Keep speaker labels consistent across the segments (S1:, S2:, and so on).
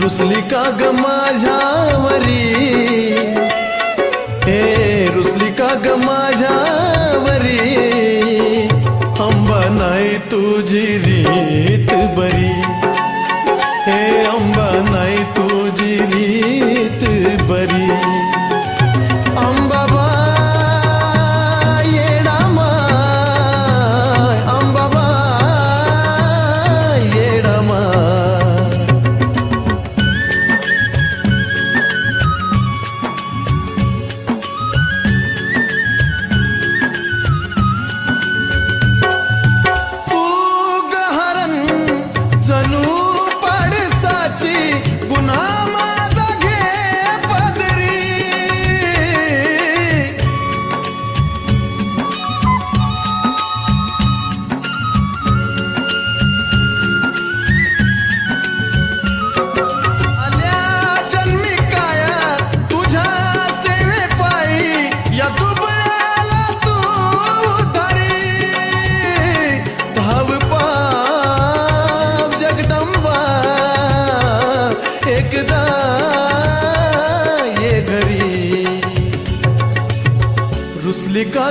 S1: रुसली का ग माझ्यावरी हे रुसली का ग माझ्यावरी अंबा नाही तुझी रीत बरी. हे अंबा नाही तुझी रीत बरी.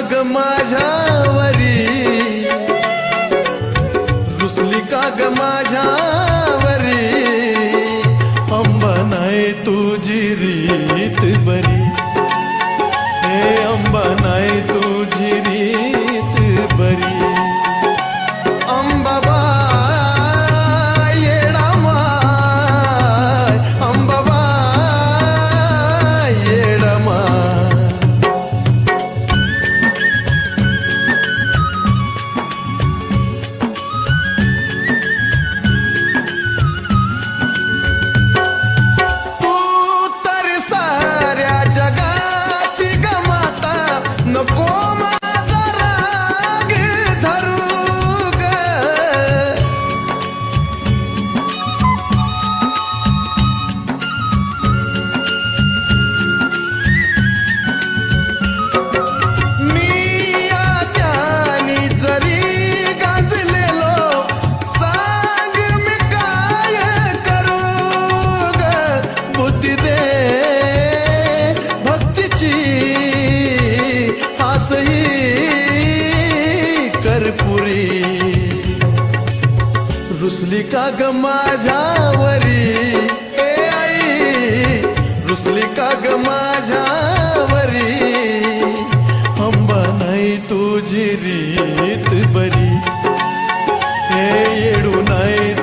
S1: रुसली का रुसली का ग माझ्यावरी? ए आई रुसली का ग माझ्यावरी? अंबा नाही तुझी रीत बरी. हे येडू नाही